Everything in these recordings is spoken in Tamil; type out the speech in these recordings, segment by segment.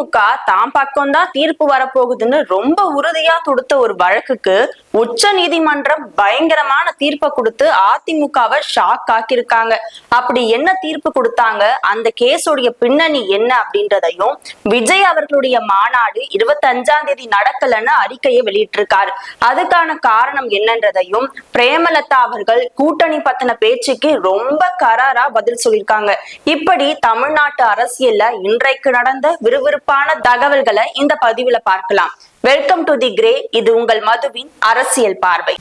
திமுக தாம் பக்கம்தான் தீர்ப்பு வரப்போகுதுன்னு ரொம்ப உறுதியா தொடுத்த ஒரு வழக்குக்கு உச்ச நீதிமன்றம் பயங்கரமான தீர்ப்பை கொடுத்து அதிமுகவை ஷாக் ஆக்கியிருக்காங்க. அப்படி என்ன தீர்ப்பு கொடுத்தாங்க? அந்த கேஸோடைய பின்னணி என்ன அப்படின்றதையும் விஜய் அவர்களுடைய மாநாடு இருபத்தி அஞ்சாம் தேதி நடக்கலன்னு அறிக்கையை வெளியிட்டிருக்காரு. அதுக்கான காரணம் என்னன்றதையும் பிரேமலதா அவர்கள் கூட்டணி பத்தின பேச்சுக்கு ரொம்ப கராரா பதில் சொல்லியிருக்காங்க. இப்படி தமிழ்நாட்டு அரசியல்ல இன்றைக்கு நடந்த விறுவிறுப்பு விறுவிறுப்பான தகவல்களை இந்த பதிவுல பார்க்கலாம். வெல்கம் டு தி கிரே இது உங்கள் மதுவின் அரசியல் பார்வை.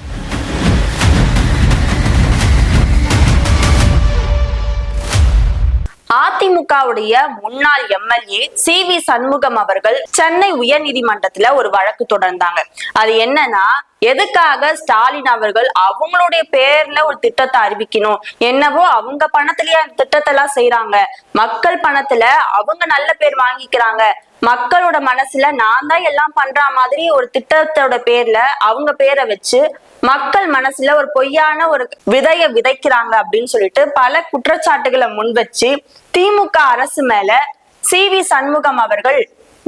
அதிமுகவுடைய முன்னாள் எம்எல்ஏ சி வி சண்முகம் அவர்கள் சென்னை உயர்நீதிமன்றத்துல ஒரு வழக்கு தொடர்ந்தாங்க. அது என்னன்னா எதுக்காக ஸ்டாலின் அவர்கள் அவங்களுடைய பேர்ல ஒரு திட்டத்தை அறிவிக்கணும்? என்னவோ அவங்க பணத்திலேயே அந்த திட்டத்தை எல்லாம் செய்யறாங்க மக்கள் பணத்துல அவங்க நல்ல பேர் வாங்கிக்கிறாங்க. மக்களோட மனசுல நான் தான் எல்லாம் பண்ற மாதிரி ஒரு திட்டத்தோட பேர்ல அவங்க பேரை வச்சு மக்கள் மனசுல ஒரு பொய்யான ஒரு விதைய விதைக்கிறாங்க அப்படின்னு சொல்லிட்டு பல குற்றச்சாட்டுகளை முன் வச்சு திமுக அரசு மேல சி வி சண்முகம் அவர்கள்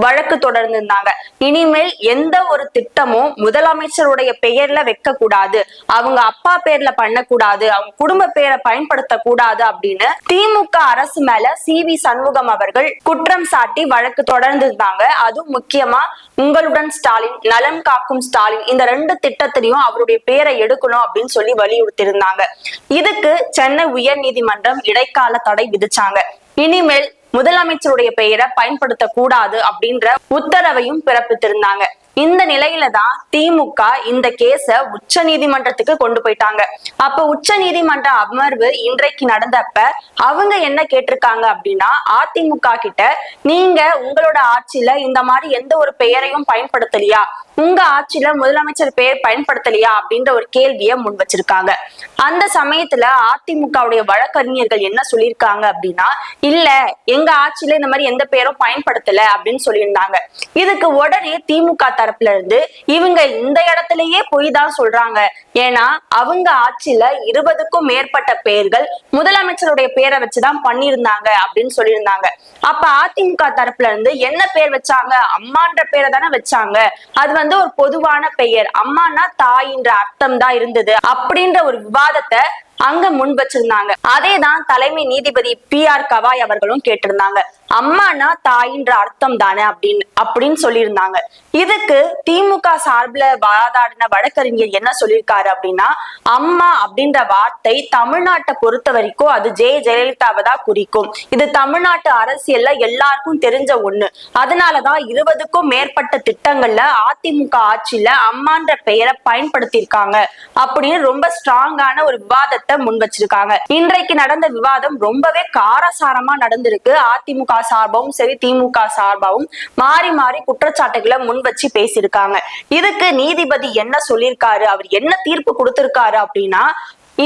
வழக்கு தொடர்ந்திருந்தாங்க. இனிமேல் எந்த ஒரு திட்டமும் முதலமைச்சருடைய பெயர்ல வைக்க கூடாது அவங்க அப்பா பேர்ல பண்ணக்கூடாது. அவங்க குடும்ப பேரை பயன்படுத்த கூடாது அப்படின்னு திமுக அரசு மேல சி வி சண்முகம் அவர்கள் குற்றம் சாட்டி வழக்கு தொடர்ந்திருந்தாங்க. அதுவும் முக்கியமா உங்களுடன் ஸ்டாலின் நலம் காக்கும் ஸ்டாலின் இந்த ரெண்டு திட்டத்திலையும் அவருடைய பேரை எடுக்கணும் அப்படின்னு சொல்லி வலியுறுத்தியிருந்தாங்க. இதுக்கு சென்னை உயர் நீதிமன்றம் இடைக்கால தடை விதிச்சாங்க. இனிமேல் முதலமைச்சருடைய பெயரை பயன்படுத்தக்கூடாது அப்படின்ற உத்தரவையும் பிறப்பித்திருந்தாங்க. இந்த நிலையில தான் திமுக இந்த கேஸ உச்ச நீதிமன்றத்துக்கு கொண்டு போயிட்டாங்க. அப்ப உச்ச நீதிமன்ற அமர்வு இன்றைக்கு நடந்தப்ப அவங்க என்ன கேட்டிருக்காங்க அப்படின்னா அதிமுக கிட்ட நீங்க உங்களோட ஆட்சியில இந்த மாதிரி எந்த ஒரு பெயரையும் பயன்படுத்தலையா? உங்க ஆட்சியில முதலமைச்சர் பெயர் பயன்படுத்தலையா? அப்படின்ற ஒரு கேள்வியை முன் வச்சிருக்காங்க. அந்த சமயத்துல அதிமுகவுடைய வழக்கறிஞர்கள் என்ன சொல்லியிருக்காங்க அப்படின்னா இல்ல எங்க ஆட்சியில இந்த மாதிரி எந்த பெயரும் பயன்படுத்தல அப்படின்னு சொல்லியிருந்தாங்க. இதுக்கு உடனே திமுக தரப்புல இருந்து இவங்க இந்த இடத்துலயே பொய் தான் சொல்றாங்க. ஏன்னா அவங்க ஆட்சியில இருபதுக்கும் மேற்பட்ட பெயர்கள் முதலமைச்சருடைய பேரை வச்சுதான் பண்ணியிருந்தாங்க அப்படின்னு சொல்லியிருந்தாங்க. அப்ப அதிமுக தரப்புல இருந்து என்ன பேர் வச்சாங்க? அம்மான்ற பேரை தானே வச்சாங்க. அது வந்து ஒரு பொதுவான பெயர். அம்மானா தாயின்ற அர்த்தம் தான் இருந்தது அப்படின்ற ஒரு விவாதத்தை அங்க முன் வச்சிருந்தாங்க. அதே தான் தலைமை நீதிபதி பி ஆர் கவாய் அவர்களும் கேட்டிருந்தாங்க. அம்மானா தாயின்ற அர்த்தம் தானே அப்படின்னு அப்படின்னு சொல்லியிருந்தாங்க. இதுக்கு திமுக சார்பில் வாதாடின வழக்கறிஞர் என்ன சொல்லியிருக்காரு அப்படின்னா அம்மா அப்படின்ற வார்த்தை தமிழ்நாட்டை பொறுத்த வரைக்கும் அது ஜெய ஜெயலலிதாவை தான் குறிக்கும். இது தமிழ்நாட்டு அரசியல்ல எல்லாருக்கும் தெரிஞ்ச ஒண்ணு. அதனாலதான் இருபதுக்கும் மேற்பட்ட திட்டங்கள்ல அதிமுக ஆட்சியில அம்மான்ற பெயரை பயன்படுத்தியிருக்காங்க அப்படின்னு ரொம்ப ஸ்ட்ராங்கான ஒரு விவாதத்தை முன் வச்சிருக்காங்க. இன்றைக்கு நடந்த விவாதம் ரொம்பவே காரசாரமா நடந்திருக்கு. அதிமுக சார்பாகவும் சரி திமுக சார்பாகவும் மாறி மாறி குற்றச்சாட்டுகளை முன் வச்சு பேசியிருக்காங்க. இதுக்கு நீதிபதி என்ன சொல்லியிருக்காரு அவர் என்ன தீர்ப்பு கொடுத்திருக்காரு அப்படின்னா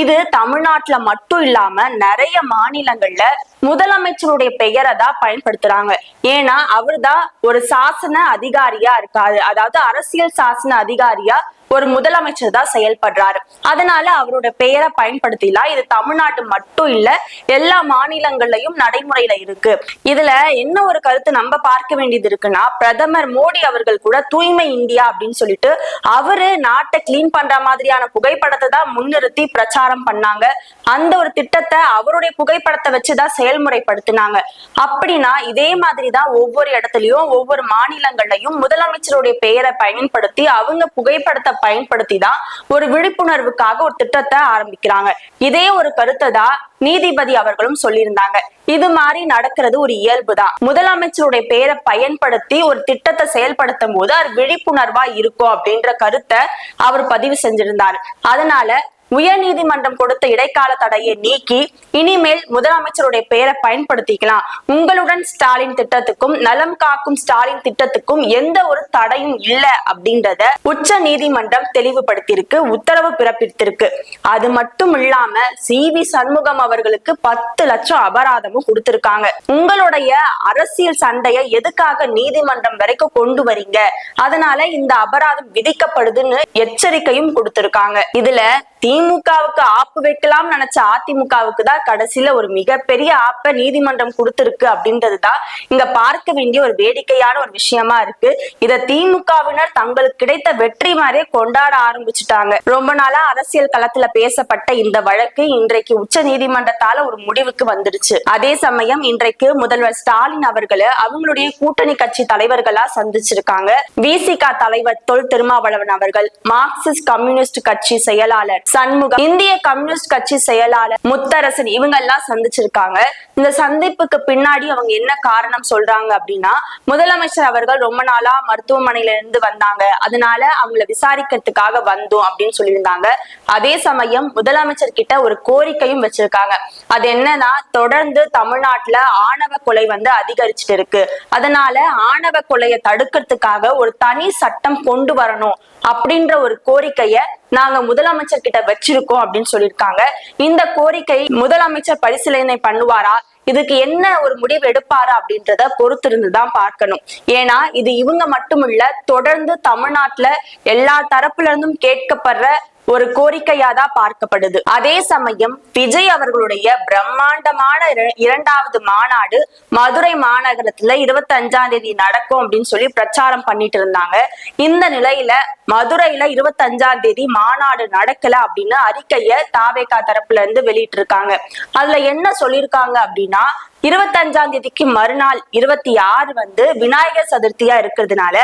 இது தமிழ்நாட்டுல மட்டும் இல்லாம நிறைய மாநிலங்கள்ல முதலமைச்சருடைய பெயரை தான் பயன்படுத்துறாங்க. ஏன்னா அவர் தான் ஒரு சாசன அதிகாரியா இருக்காரு. அதாவது அரசியல் சாசன அதிகாரியா ஒரு முதலமைச்சர் தான் செயல்படுறாரு. அதனால அவரோட பெயரை பயன்படுத்திலாம் இது தமிழ்நாட்டு மட்டும் இல்ல எல்லா மாநிலங்கள்லயும் நடைமுறையில இருக்கு. இதுல என்ன ஒரு கருத்து நம்ம பார்க்க வேண்டியது இருக்குன்னா பிரதமர் மோடி அவர்கள் கூட தூய்மை இந்தியா அப்படின்னு சொல்லிட்டு அவரு நாட்டை கிளீன் பண்ற மாதிரியான புகைப்படத்தை தான் முன்னிறுத்தி பிரச்சாரம் பண்ணாங்க. அந்த ஒரு திட்டத்தை அவருடைய புகைப்படத்தை வச்சுதான் செயல்முறைப்படுத்தினாங்க. அப்படின்னா இதே மாதிரிதான் ஒவ்வொரு இடத்துலயும் ஒவ்வொரு மாநிலங்கள்லயும் முதலமைச்சருடைய பெயரை பயன்படுத்தி அவங்க புகைப்படத்தை பயன்படுத்தி தான் ஒரு விழிப்புணர்வுக்காக ஒரு திட்டத்தை ஆரம்பிக்கிறாங்க. இதே ஒரு கருத்தை தான் நீதிபதி அவர்களும் சொல்லியிருந்தாங்க. இது மாதிரி நடக்கிறது ஒரு இயல்பு தான் முதலமைச்சருடைய பெயரை பயன்படுத்தி ஒரு திட்டத்தை செயல்படுத்தும் போது அது விழிப்புணர்வா இருக்கும் அப்படின்ற கருத்தை அவர் பதிவு செஞ்சிருந்தார். அதனால உயர் நீதிமன்றம் கொடுத்த இடைக்கால தடையை நீக்கி இனிமேல் முதலமைச்சருடைய பெயரை பயன்படுத்திக்கலாம். உங்களுடன் ஸ்டாலின் திட்டத்துக்கும் நலம் காக்கும் ஸ்டாலின் திட்டத்துக்கும் எந்த ஒரு தடையும் இல்லை அப்படின்றத உச்ச நீதிமன்றம் தெளிவுபடுத்தியிருக்கு உத்தரவு பிறப்பித்திருக்கு. அது மட்டும் இல்லாம சி வி சண்முகம் அவர்களுக்கு பத்து லட்சம் அபராதமும் கொடுத்திருக்காங்க. உங்களுடைய அரசியல் சண்டையை எதுக்காக நீதிமன்றம் வரைக்கும் கொண்டு வரீங்க? அதனால இந்த அபராதம் விதிக்கப்படுதுன்னு எச்சரிக்கையும் கொடுத்திருக்காங்க. இதுல திமுகவுக்கு ஆப்பு வைக்கலாம் நினைச்ச அதிமுகவுக்கு தான் கடைசியில ஒரு மிகப்பெரிய ஆப்ப நீதிமன்றம் கொடுத்திருக்கு அப்படின்றதுதான் இங்க பார்க்க வேண்டிய ஒரு வேடிக்கையான ஒரு விஷயமா இருக்கு. இத திமுகவினர் தங்களுக்கு கிடைத்த வெற்றி மாதிரியே கொண்டாட ஆரம்பிச்சுட்டாங்க. ரொம்ப நாளா அரசியல் களத்துல பேசப்பட்ட இந்த வழக்கு இன்றைக்கு உச்ச நீதிமன்றத்தால ஒரு முடிவுக்கு வந்துருச்சு அதே சமயம் இன்றைக்கு முதல்வர் ஸ்டாலின் அவர்களை அவங்களுடைய கூட்டணி கட்சி தலைவர்களா சந்திச்சிருக்காங்க. விசிகா தலைவர் தொல் திருமாவளவன் அவர்கள் மார்க்சிஸ்ட் கம்யூனிஸ்ட் கட்சி செயலாளர் சண்முகம். இந்திய கம்யூனிஸ்ட் கட்சி செயலாளர் முத்தரசன் இவங்க எல்லாம் சந்திச்சிருக்காங்க. இந்த சந்திப்புக்கு பின்னாடி அவங்க என்ன காரணம் சொல்றாங்க அப்படின்னா முதலமைச்சர் அவர்கள் ரொம்ப நாளா மருத்துவமனையில இருந்து வந்தாங்க. அதனால அவங்கள விசாரிக்கிறதுக்காக வந்தோம் அப்படின்னு சொல்லியிருந்தாங்க. அதே சமயம் முதலமைச்சர் கிட்ட ஒரு கோரிக்கையும் வச்சிருக்காங்க. அது என்னன்னா தொடர்ந்து தமிழ்நாட்டுல ஆணவ கொலை வந்து அதிகரிச்சுட்டு இருக்கு. அதனால ஆணவ கொலையை தடுக்கிறதுக்காக ஒரு தனி சட்டம் கொண்டு வரணும். அப்படின்ற ஒரு கோரிக்கைய நாங்க முதலமைச்சர் கிட்ட வச்சிருக்கோம் அப்படின்னு சொல்லியிருக்காங்க. இந்த கோரிக்கை முதலமைச்சர் பரிசீலனை பண்ணுவாரா? இதுக்கு என்ன ஒரு முடிவு எடுப்பாரு அப்படின்றத பொறுத்திருந்து தான் பார்க்கணும். ஏன்னா இது இவங்க மட்டும் இல்ல தொடர்ந்து தமிழ்நாட்டுல எல்லா தரப்புல இருந்தும் கேட்கப்படுற ஒரு கோரிக்கையா தான் பார்க்கப்படுது. அதே சமயம் விஜய் அவர்களுடைய பிரம்மாண்டமான இர- இரண்டாவது மாநாடு மதுரை மாநகரத்துல இருபத்தி அஞ்சாம் தேதி நடக்கும் அப்படின்னு சொல்லி பிரச்சாரம் பண்ணிட்டு இருந்தாங்க. இந்த நிலையில மதுரையில இருபத்தி அஞ்சாம் தேதி மாநாடு நடக்கல அப்படின்னு அறிக்கைய தாவேகா தரப்புல இருந்து வெளியிட்டு இருக்காங்க அதுல என்ன சொல்லியிருக்காங்க அப்படின்னா இருபத்தஞ்சாம் தேதிக்கு மறுநாள் இருபத்தி ஆறு வந்து விநாயகர் சதுர்த்தியா இருக்கிறதுனால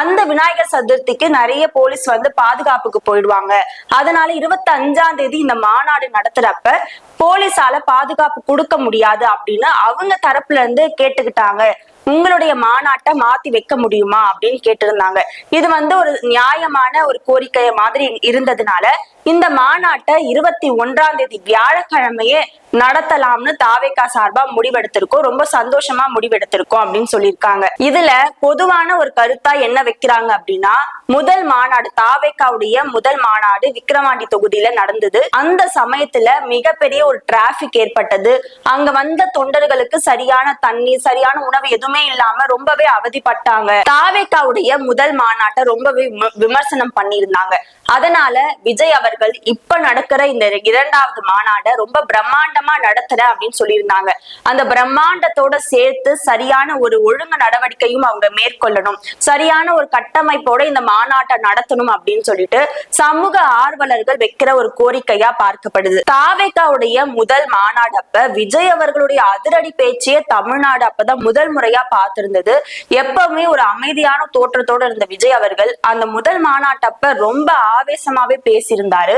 அந்த விநாயகர் சதுர்த்திக்கு நிறைய போலீஸ் வந்து பாதுகாப்புக்கு போயிடுவாங்க. அதனால இருபத்தி அஞ்சாம் தேதி இந்த மாநாடு நடத்துறப்ப போலீஸால பாதுகாப்பு கொடுக்க முடியாது அப்படின்னு அவங்க தரப்புல இருந்து கேட்டுக்கிட்டாங்க. உங்களுடைய மாநாட்டை மாத்தி வைக்க முடியுமா அப்படின்னு கேட்டிருந்தாங்க. இது வந்து ஒரு நியாயமான ஒரு கோரிக்கை மாதிரி இருந்ததுனால இந்த மாநாட்டை இருபத்தி ஒன்றாம் தேதி வியாழக்கிழமையே நடத்தலாம்னு தாவேகா சார்பா முடிவெடுத்திருக்கோம். ரொம்ப சந்தோஷமா முடிவெடுத்திருக்கோம் அப்படின்னு சொல்லியிருக்காங்க. இதுல பொதுவான ஒரு கருத்தா என்ன வைக்கிறாங்க அப்படின்னா முதல் மாநாடு தாவேகாவுடைய முதல் மாநாடு விக்கிரவாண்டி தொகுதியில நடந்தது. அந்த சமயத்துல மிகப்பெரிய ஒரு டிராபிக் ஏற்பட்டது. அங்க வந்த தொண்டர்களுக்கு சரியான தண்ணி சரியான உணவு எதுவுமே இல்லாம ரொம்பவே அவதிப்பட்டாங்க. தாவேகாவுடைய முதல் மாநாட்டை ரொம்பவே விமர்சனம் பண்ணியிருந்தாங்க. அதனால விஜய் அவர்கள் இப்ப நடக்கிற இந்த இரண்டாவது மாநாட்டை ரொம்ப பிரம்மாண்டம் பிரம்மாண்டமா நடத்துற அப்படின்னு சொல்லியிருந்தாங்க. அந்த பிரம்மாண்டத்தோட சேர்த்து சரியான ஒரு ஒழுங்கு நடவடிக்கையும் அவங்க மேற்கொள்ளணும். சரியான ஒரு கட்டமைப்போட இந்த மாநாட்டை நடத்தணும் அப்படின்னு சொல்லிட்டு சமூக ஆர்வலர்கள் வைக்கிற ஒரு கோரிக்கையா பார்க்கப்படுது. தாவேகாவுடைய முதல் மாநாடு அப்ப விஜய் அவர்களுடைய அதிரடி பேச்சையே தமிழ்நாடு அப்பதான் முதல் முறையா பார்த்திருந்தது. எப்பவுமே ஒரு அமைதியான தோற்றத்தோட இருந்த விஜய் அவர்கள் அந்த முதல் மாநாட்டப்ப ரொம்ப ஆவேசமாவே பேசியிருந்தாரு.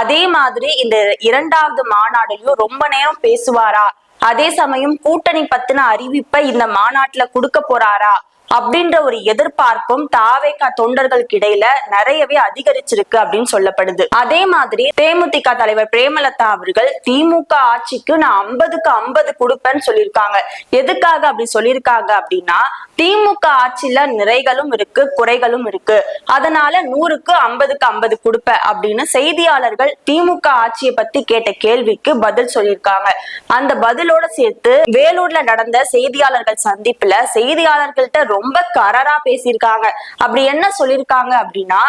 அதே மாதிரி இந்த இரண்டாவது மாநாடுலயும் ரொம்ப நேரம் பேசுவாரா? அதே சமயம் கூட்டணி பத்தின அறிவிப்பை இந்த மாநாட்டுல கொடுக்க போறாரா? அப்படின்ற ஒரு எதிர்பார்ப்பும் தாவேகா தொண்டர்களுக்கு இடையில நிறையவே அதிகரிச்சிருக்கு அப்படின்னு சொல்லப்படுது. அதே மாதிரி தேமுதிக தலைவர் பிரேமலதா அவர்கள் திமுக ஆட்சிக்கு நான் ஐம்பதுக்கு ஐம்பது கொடுப்பேன்னு சொல்லியிருக்காங்க. எதுக்காக அப்படி சொல்லியிருக்காங்க அப்படின்னா திமுக ஆட்சியில நிறைகளும் இருக்கு குறைகளும் இருக்கு. அதனால நூறுக்கு ஐம்பதுக்கு ஐம்பது கொடுப்பேன் அப்படின்னு செய்தியாளர்கள் திமுக ஆட்சியை பத்தி கேட்ட கேள்விக்கு பதில் சொல்லியிருக்காங்க. அந்த பதிலோட சேர்த்து வேலூர்ல நடந்த செய்தியாளர்கள் சந்திப்புல செய்தியாளர்கள்ட்ட ரொம்ப கரரா பேசியிருக்காங்க. அப்படி என்ன சொல்லியிருக்காங்க அப்படின்னா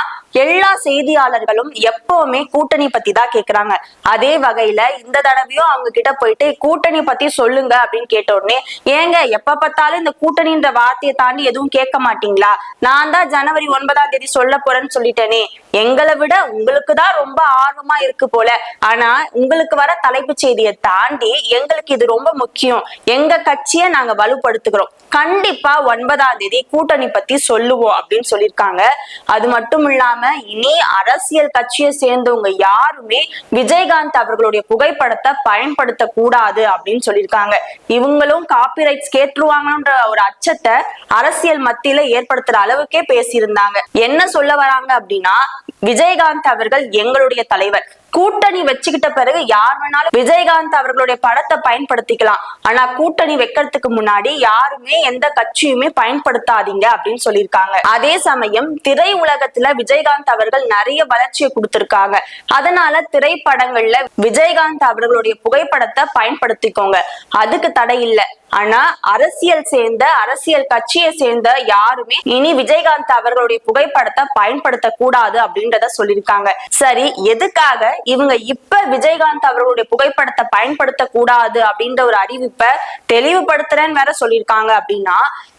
எல்லா செய்தியாளர்களும் எப்பவுமே கூட்டணி பத்தி தான் கேக்குறாங்க. அதே வகையில இந்த தடவையும் அவங்க கிட்ட போயிட்டு கூட்டணி பத்தி சொல்லுங்க அப்படின்னு கேட்ட உடனே ஏங்க எப்ப பார்த்தாலும் இந்த கூட்டணின்ற வார்த்தையை தாண்டி எதுவும் கேட்க மாட்டீங்களா? நான் தான் ஜனவரி ஒன்பதாம் தேதி சொல்ல போறேன்னு சொல்லிட்டேனே. எங்களை விட உங்களுக்கு தான் ரொம்ப ஆர்வமா இருக்கு போல. ஆனா உங்களுக்கு வர தலைப்பு செய்தியை தாண்டி எங்களுக்கு இது ரொம்ப முக்கியம். எங்க கட்சியை நாங்க வலுப்படுத்துகிறோம். கண்டிப்பா ஒன்பதாம் தேதி கூட்டணி பத்தி சொல்லுவோம் அப்படின்னு சொல்லியிருக்காங்க. அது மட்டும் இல்லாம இனி அரசியல் கட்சியை சேர்ந்தவங்க யாருமே விஜயகாந்த் அவர்களுடைய புகைப்படத்தை பயன்படுத்த கூடாது அப்படின்னு சொல்லியிருக்காங்க. இவங்களும் காப்பிரைட்ஸ் கேட்டுருவாங்கன்ற ஒரு அச்சத்தை அரசியல் மத்தியில ஏற்படுத்துற அளவுக்கே பேசியிருந்தாங்க. என்ன சொல்ல வராங்க அப்படின்னா விஜயகாந்த் அவர்கள் எங்களுடைய தலைவர். கூட்டணி வச்சுக்கிட்ட பிறகு யார் வேணாலும் விஜயகாந்த் அவர்களுடைய படத்தை பயன்படுத்திக்கலாம். ஆனா கூட்டணி வைக்கிறதுக்கு முன்னாடி யாருமே எந்த கட்சியுமே பயன்படுத்தாதீங்க அப்படின்னு சொல்லியிருக்காங்க. அதே சமயம் திரை உலகத்துல விஜயகாந்த் அவர்கள் நிறைய வளர்ச்சியை கொடுத்திருக்காங்க. அதனால திரைப்படங்கள்ல விஜயகாந்த் அவர்களுடைய புகைப்படத்தை பயன்படுத்திக்கோங்க. அதுக்கு தடை இல்லை. ஆனா அரசியல் சேர்ந்த அரசியல் கட்சியை சேர்ந்த யாருமே இனி விஜயகாந்த் அவர்களுடைய புகைப்படத்தை பயன்படுத்த கூடாது அப்படின்றத சொல்லியிருக்காங்க. சரி எதுக்காக இவங்க இப்ப விஜயகாந்த் அவர்களுடைய புகைப்படத்தை பயன்படுத்த கூடாது அப்படின்ற ஒரு அறிவிப்பை தெளிவுபடுத்துறேன்னு வேற சொல்லியிருக்காங்க அப்படின்னா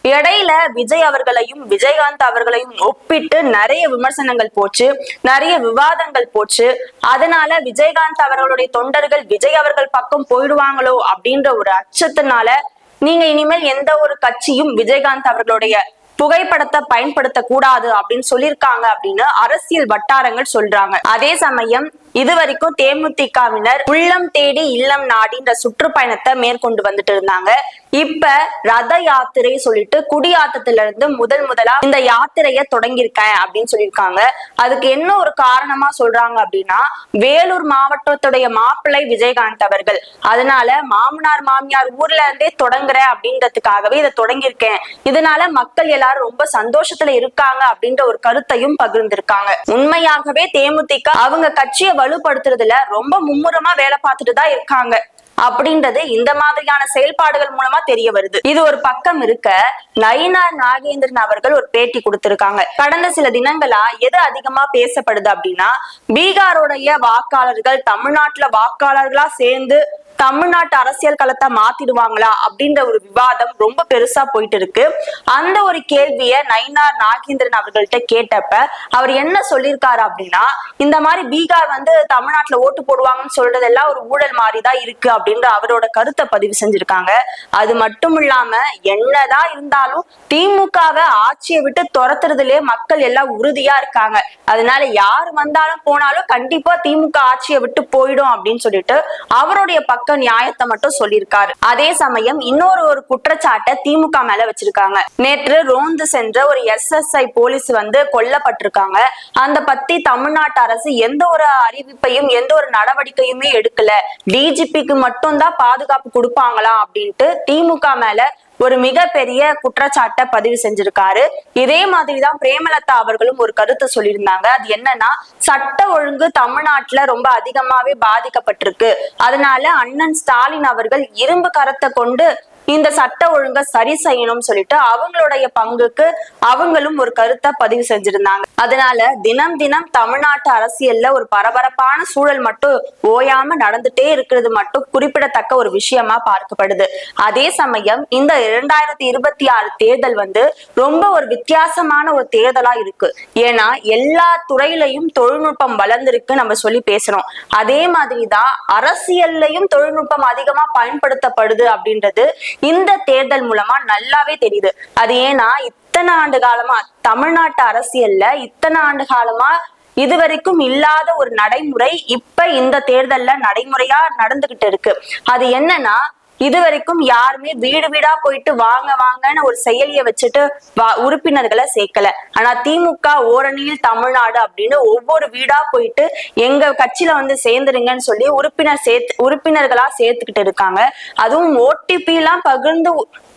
இடையில விஜய் அவர்களையும் விஜயகாந்த் அவர்களையும் ஒப்பிட்டு நிறைய விமர்சனங்கள் போச்சு நிறைய விவாதங்கள் போச்சு. அதனால விஜயகாந்த் அவர்களுடைய தொண்டர்கள் விஜய் அவர்கள் பக்கம் போயிடுவாங்களோ அப்படின்ற ஒரு அச்சத்தினால நீங்க இனிமேல் எந்த ஒரு கட்சியும் விஜயகாந்த் அவர்களுடைய புகைப்படத்தை பயன்படுத்த கூடாது அப்படின்னு சொல்லியிருக்காங்க அப்படின்னு அரசியல் வட்டாரங்கள் சொல்றாங்க. அதே சமயம் இதுவரைக்கும் தேமுதிகவினர் உள்ளம் தேடி இல்லம் நாடின்ற சுற்றுப்பயணத்தை மேற்கொண்டு வந்துட்டு இருந்தாங்க. இப்ப ரத யாத்திரை சொல்லிட்டு குடியாத்தத்துல இருந்து முதல் முதலா இந்த யாத்திரைய தொடங்கியிருக்கேன் அப்படின்னு சொல்லியிருக்காங்க. அதுக்கு என்ன ஒரு காரணமா சொல்றாங்க அப்படின்னா வேலூர் மாவட்டத்துடைய மாப்பிள்ளை விஜயகாந்த் அவர்கள். அதனால மாமனார் மாமியார் ஊர்ல இருந்தே தொடங்குறேன் அப்படின்றதுக்காகவே இதை தொடங்கியிருக்கேன். இதனால மக்கள் எல்லாரும் ரொம்ப சந்தோஷத்துல இருக்காங்க அப்படின்ற ஒரு கருத்தையும் பகிர்ந்திருக்காங்க. உண்மையாகவே தேமுதிக அவங்க கட்சியை வலுப்படுத்துறதுல ரொம்ப மும்முரமா வேலை பார்த்துட்டு தான் இருக்காங்க. அப்படின்றது இந்த மாதிரியான செயல்பாடுகள் மூலமா தெரிய வருது. இது ஒரு பக்கம் இருக்க நயினார் நாகேந்திரன் அவர்கள் ஒரு பேட்டி கொடுத்திருக்காங்க. கடந்த சில தினங்களா எது அதிகமா பேசப்படுது அப்படின்னா பீகாருடைய வாக்காளர்கள் தமிழ்நாட்டுல வாக்காளர்களா சேர்ந்து தமிழ்நாட்டு அரசியல் களத்தை மாத்திடுவாங்களா அப்படின்ற ஒரு விவாதம் ரொம்ப பெருசா போயிட்டு இருக்கு அந்த ஒரு கேள்விய நயினார் நாகேந்திரன் அவர்கள்ட்ட கேட்டப்ப அவர் என்ன சொல்லியிருக்காரு அப்படின்னா இந்த மாதிரி பீகார் வந்து தமிழ்நாட்டுல ஓட்டு போடுவாங்கன்னு சொல்றதெல்லாம் ஒரு ஊழல் மாதிரி தான் இருக்கு அப்படின்ற அவரோட கருத்தை பதிவு செஞ்சிருக்காங்க. அது மட்டும் இல்லாம என்னதான் இருந்தாலும் திமுகவை ஆட்சியை விட்டு துரத்துறதுலயே மக்கள் எல்லாம் உறுதியா இருக்காங்க. அதனால யார் வந்தாலும் போனாலும் கண்டிப்பா திமுக ஆட்சியை விட்டு போயிடும் அப்படின்னு சொல்லிட்டு அவருடைய மட்டும் நியாயத்தை மட்டும் சொல்லியிருக்காரு. அதே சமயம் இன்னொரு ஒரு குற்றச்சாட்டை திமுக மேல வச்சிருக்காங்க. நேற்று ரோந்து சென்ற ஒரு எஸ்எஸ்ஐ போலீஸ் வந்து கொல்லப்பட்டிருக்காங்க. அந்த பத்தி தமிழ்நாட்டு அரசு எந்த ஒரு அறிவிப்பையும் எந்த ஒரு நடவடிக்கையுமே எடுக்கல. டிஜிபிக்கு மட்டும் தான் பாதுகாப்பு கொடுப்பாங்களா அப்படின்ட்டு திமுக மேல ஒரு மிகப்பெரிய குற்றச்சாட்டை பதிவு செஞ்சிருக்காரு. இதே மாதிரிதான் பிரேமலதா அவர்களும் ஒரு கருத்தை சொல்லியிருந்தாங்க. அது என்னன்னா சட்ட ஒழுங்கு தமிழ்நாட்டுல ரொம்ப அதிகமாவே பாதிக்கப்பட்டிருக்கு. அதனால அண்ணன் ஸ்டாலின் அவர்கள் இரும்பு கரத்தை கொண்டு இந்த சட்ட ஒழுங்கை சரி செய்யணும்னு சொல்லிட்டு அவங்களுடைய பங்குக்கு அவங்களும் ஒரு கருத்தை பதிவு செஞ்சிருந்தாங்க. அதனால தினம் தினம் தமிழ்நாட்டு அரசியல்ல ஒரு பரபரப்பான சூழல் மட்டும் ஓயாம நடந்துட்டே இருக்கிறது மட்டும் குறிப்பிடத்தக்க ஒரு விஷயமா பார்க்கப்படுது. அதே சமயம் இந்த இரண்டாயிரத்தி இருபத்தி ஆறு தேர்தல் வந்து ரொம்ப ஒரு வித்தியாசமான ஒரு தேர்தலா இருக்கு. ஏன்னா எல்லா துறையிலையும் தொழில்நுட்பம் வளர்ந்திருக்கு நம்ம சொல்லி பேசுறோம். அதே மாதிரிதான் அரசியல்லையும் தொழில்நுட்பம் அதிகமா பயன்படுத்தப்படுது அப்படின்றது இந்த தேர்தல் மூலமா நல்லாவே தெரியுது. அது ஏன்னா இத்தனை ஆண்டு காலமா தமிழ்நாட்டு அரசியல்ல இத்தனை ஆண்டு காலமா இதுவரைக்கும் இல்லாத ஒரு நடைமுறை இப்ப இந்த தேர்தல்ல நடைமுறையா நடந்துகிட்டு இருக்கு. அது என்னன்னா இது வரைக்கும் யாருமே வீடு வீடா போயிட்டு வாங்க வாங்கன்னு ஒரு செயலியை வச்சுட்டு வா- உறுப்பினர்களை சேர்க்கல. ஆனா திமுக ஓரணியில் தமிழ்நாடு அப்படின்னு ஒவ்வொரு வீடா போயிட்டு எங்க கட்சியில வந்து சேர்ந்துருங்கன்னு சொல்லி உறுப்பினர் சேர்த்து உறுப்பினர்களா சேர்த்துக்கிட்டு இருக்காங்க. அதுவும் ஓடிபி எல்லாம் பகிர்ந்து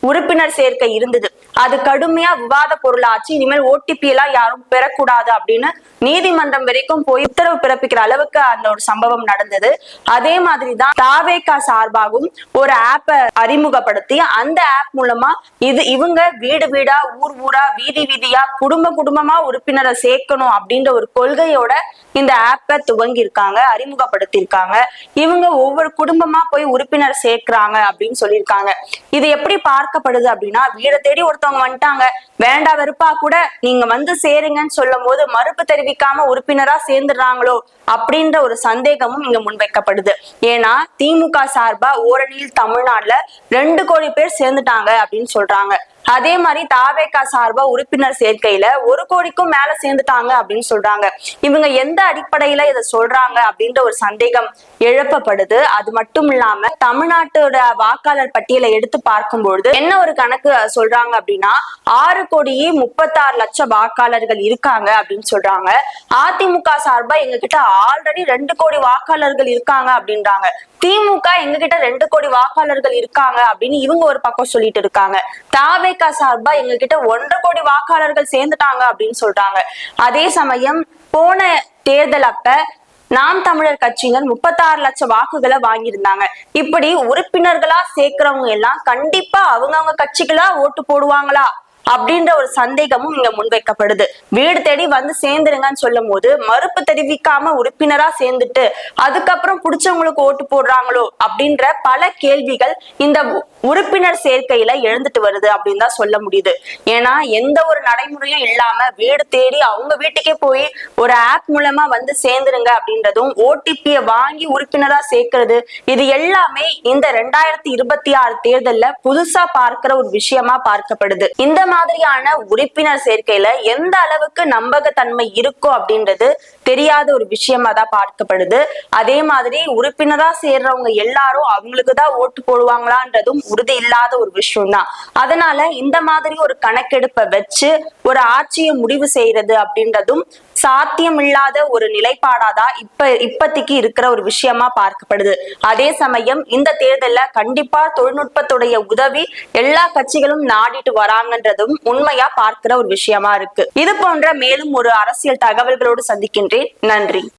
உறுப்பினர் சேர்க்கை இருந்தது. அது கடுமையா விவாத பொருளாச்சு. இனிமேல் ஓடிபி எல்லாம் யாரும் பெறக்கூடாது அப்படின்னு நீதிமன்றம் வரைக்கும் போய் உத்தரவு பிறப்பிக்கிற அளவுக்கு அந்த ஒரு சம்பவம் நடந்தது. அதே மாதிரிதான் தாவேகா சார்பாகவும் ஒரு ஆப்பை அறிமுகப்படுத்தி அந்த ஆப் மூலமா இது இவங்க வீடு வீடா ஊர் ஊரா வீதி வீதியா குடும்ப குடும்பமா உறுப்பினரை சேர்க்கணும் அப்படின்ற ஒரு கொள்கையோட இந்த ஆப்பை துவங்கி இருக்காங்க இவங்க ஒவ்வொரு குடும்பமா போய் உறுப்பினர் சேர்க்கிறாங்க அப்படின்னு சொல்லியிருக்காங்க. இது எப்படி பார்க்கப்படுது அப்படின்னா வீடை தேடி ஒருத்தவங்க வந்துட்டாங்க. வேண்டா வெறுப்பா கூட நீங்க வந்து சேருங்கன்னு சொல்லும் போது மறுப்பு தெரிவிக்காம உறுப்பினரா சேர்ந்துடுறாங்களோ அப்படின்ற ஒரு சந்தேகமும் இங்க முன்வைக்கப்படுது. ஏன்னா திமுக சார்பா ஓரணியில் தமிழ்நாட்டுல ரெண்டு கோடி பேர் சேர்ந்துட்டாங்க அப்படின்னு சொல்றாங்க. அதே மாதிரி தாவேகா சார்பா உறுப்பினர் சேர்க்கையில ஒரு கோடிக்கும் மேல சேர்ந்துட்டாங்க அப்படின்னு சொல்றாங்க. இவங்க எந்த அடிப்படையில இதை சொல்றாங்க அப்படின்ற ஒரு சந்தேகம் எழுப்பப்படுது. அது மட்டும் இல்லாம தமிழ்நாட்டோட வாக்காளர் பட்டியலை எடுத்து பார்க்கும்பொழுது என்ன ஒரு கணக்கு சொல்றாங்க அப்படின்னா ஆறு கோடியே முப்பத்தாறு லட்சம் வாக்காளர்கள் இருக்காங்க அப்படின்னு சொல்றாங்க. அதிமுக சார்பா எங்க கிட்ட ஆல்ரெடி ரெண்டு கோடி வாக்காளர்கள் இருக்காங்க அப்படின்றாங்க. திமுக எங்க கிட்ட ரெண்டு கோடி வாக்காளர்கள் இருக்காங்க அப்படின்னு இவங்க ஒரு பக்கம் சொல்லிட்டு இருக்காங்க. தாவே தாவேகா சார்பா எங்ககிட்ட ஒன்றரை கோடி வாக்காளர்கள் சேர்ந்துட்டாங்க அப்படின்னு சொல்றாங்க. அதே சமயம் போன தேர்தல் அப்ப நாம் தமிழர் கட்சியினர் முப்பத்தாறு லட்சம் வாக்குகளை வாங்கியிருந்தாங்க. இப்படி உறுப்பினர்களா சேர்க்கிறவங்க எல்லாம் கண்டிப்பா அவங்கவுங்க கட்சிகளா ஓட்டு போடுவாங்களா? அப்படின்ற ஒரு சந்தேகமும் இங்க முன்வைக்கப்படுது. வீடு தேடி வந்து சேர்ந்துருங்கன்னு சொல்லும் போது மறுப்பு தெரிவிக்காம உறுப்பினரா சேர்ந்துட்டு அதுக்கப்புறம் பிடிச்சவங்களுக்கு ஓட்டு போடுறாங்களோ அப்படின்ற பல கேள்விகள் இந்த உறுப்பினர் சேர்க்கையில எழுந்துட்டு வருது அப்படின்னு தான் சொல்ல முடியுது. ஏன்னா எந்த ஒரு நடைமுறையும் இல்லாம வீடு தேடி அவங்க வீட்டுக்கே போய் ஒரு ஆப் மூலமா வந்து சேர்ந்துருங்க அப்படின்றதும் ஓடிபியை வாங்கி உறுப்பினரா சேர்க்கிறது இது எல்லாமே இந்த ரெண்டாயிரத்தி இருபத்தி ஆறு தேர்தல்ல புதுசா பார்க்கிற ஒரு விஷயமா பார்க்கப்படுது. இந்த மாதிரியான உறுப்பினர் சேர்க்கையில எந்த அளவுக்கு நம்பகத்தன்மை இருக்கும் அப்படின்றது தெரியாத ஒரு விஷயமா தான் பார்க்கப்படுது. அதே மாதிரி உறுப்பினரா சேர்றவங்க எல்லாரும் அவங்களுக்கு தான் ஓட்டு போடுவாங்களான்றதும் உறுதி இல்லாத ஒரு விஷயம் தான் அதனால இந்த மாதிரி ஒரு கணக்கெடுப்பை வச்சு ஒரு ஆட்சியை முடிவு செய்யறது அப்படின்றதும் சாத்தியம் இல்லாத ஒரு நிலைப்பாடாதான் இப்ப இப்பத்திக்கு இருக்கிற ஒரு விஷயமா பார்க்கப்படுது. அதே சமயம் இந்த தேர்தல்ல கண்டிப்பா தொழில்நுட்பத்துடைய உதவி எல்லா கட்சிகளும் நாடிட்டு வராங்கன்றது வராங்கன்றதும் உண்மையா பார்க்கிற ஒரு விஷயமா இருக்கு. இது போன்ற மேலும் ஒரு அரசியல் தகவல்களோடு சந்திக்கின்றேன். நன்றி.